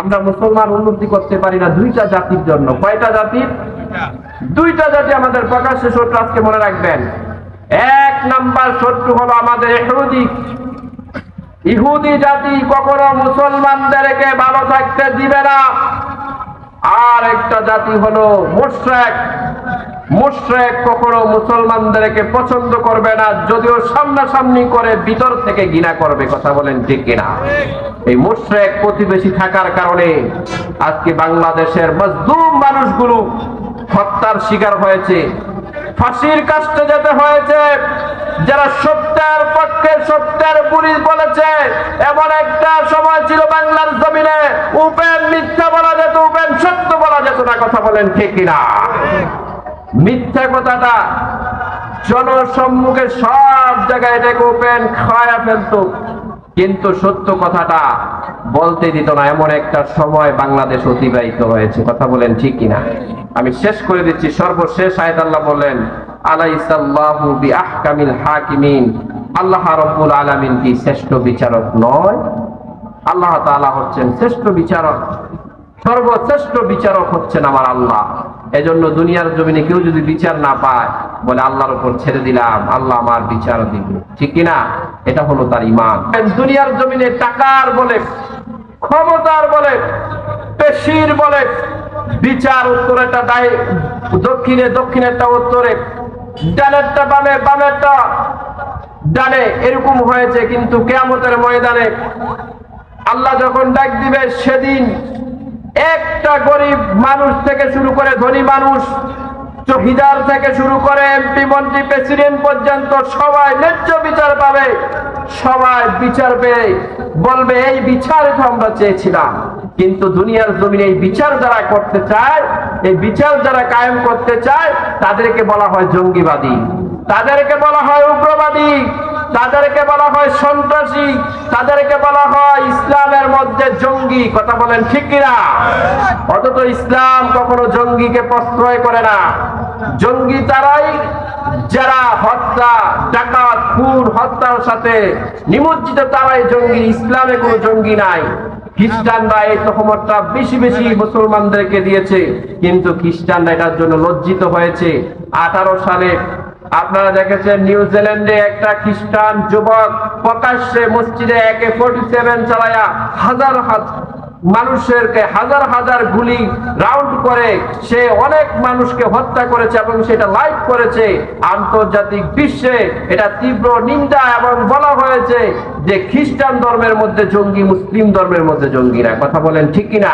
আমরা মুসলমান উন্নতি করতে পারি না দুইটা জাতির জন্য। কয়টা জাতির? দুইটা। জাতি আমাদের প্রকাশ্য শত্রু আজকে মনে রাখবেন। এক নাম্বার শত্রু হলো আমাদের ইহুদি। ইহুদি জাতি কখনো মুসলমানদেরকে ভালো থাকতে দিবে না। আর একটা জাতি হলো মুশরেক। মুশরেক কখনো মুসলমানদেরকে পছন্দ করবে না, যদিও সামনাসামনি করে ভিতর থেকে ঘৃণা করবে, কথা বলেন ঠিক কিনা? এই মুশরেক প্রতিবেশী থাকার কারণে আজকে বাংলাদেশের মজদুম মানুষগুলো হত্যার শিকার হয়েছে, ফাঁসির কাছে যেতে হয়েছে, যারা সত্যের পক্ষে সত্যের পুলিশ বলেছে, এমন একটা সময় ছিল বাংলার জমিনে, উপেন মিথ্যা বলা যেত, উপেন সত্য বলা যেত না, কথা বলেন ঠিক কিনা? মিথ্যা কথাটা জনসম্মুখে সব জায়গায় এটাকে ওপেন, খায়া ফেলতো। কিন্তু সত্য কথাটা বলতে দিত না। এমন একটা সময় বাংলাদেশ অতিবাহিত হয়েছে। কথা বলেন ঠিক কিনা? আমি শেষ করে দিচ্ছি। সর্বশেষ আয়াত আল্লাহ বলেন আলাইসাল্লাহু বিআহকামিল হাকিমিন। আল্লাহ রাব্বুল আলামিন কি শ্রেষ্ঠ বিচারক নয়? আল্লাহ তাআলা হচ্ছেন শ্রেষ্ঠ বিচারক। সর্বশ্রেষ্ঠ বিচারক হচ্ছেন আমার আল্লাহ। এজন্য দুনিয়ার জমিনে কেউ যদি বিচার না পায়, বলে আল্লাহর উপর ছেড়ে দিলাম, আল্লাহ আমার বিচার দিবে। ঠিক কিনা? এটা হলো তার ইমান দুনিয়ার জমিনে টাকার বলে, ক্ষমতার বলে, পেশির বলে, বিচার উত্তরেরটা দায়, দক্ষিণে দক্ষিণেরটা উত্তরে, ডানেরটা বামে বামেরটা ডানে, এরকম হয়েছে কিন্তু কেয়ামতের ময়দানে আল্লাহ যখন ডাক দিবে, সেদিন একটা গরিব মানুষ থেকে শুরু করে ধনী মানুষ, চৌকিদার থেকে শুরু করে এমপি মন্ত্রী, প্রেসিডেন্ট পর্যন্ত সবাই ন্যায্য বিচার পাবে, সবাই বিচার পেয়ে বলবে, এই বিচার তো আমরা চেয়েছিলাম। কিন্তু দুনিয়ার জমিনে এই বিচার যারা করতে চায়, এই বিচার যারা কায়েম করতে চায়, তাদেরকে বলা হয় জঙ্গিবাদী। তাদেরকে বলা হয় উগ্রবাদী। তাদেরকে বলা হয় সন্ত্রাসী, তাদেরকে বলা হয় ইসলামের মধ্যে জঙ্গি, কথা বলেন ঠিক কিনা? অথচ ইসলাম কখনো জঙ্গিকে প্রশ্রয় করে না। জঙ্গি তারাই যারা হত্যা, ডাকাত, খুন, হত্যার সাথে নিমজ্জিত, তারাই জঙ্গি। ইসলামে কোনো জঙ্গি নাই। খ্রিস্টানরা এই তহমতটা বেশি বেশি মুসলমানদেরকে দিয়েছে। কিন্তু খ্রিস্টানরা এটার জন্য লজ্জিত হয়েছে। আঠারো সালে আপনারা দেখেছেন নিউজিল্যান্ডে একটা খ্রিস্টান যুবক প্রকাশ্যে মসজিদে একে ফোর্টি সেভেন চালায়া হাজার মানুষেরকে হাজার হাজার গুলি রাউন্ড করে সে অনেক মানুষকে হত্যা করেছে এবং সেটা লাইভ করেছে। আন্তর্জাতিক বিশ্বে এটা তীব্র নিন্দা এবং বলা হয়েছে যে খ্রিস্টান ধর্মের মধ্যে জঙ্গি, মুসলিম ধর্মের মধ্যে জঙ্গিরা। কথা বলেন ঠিক কিনা?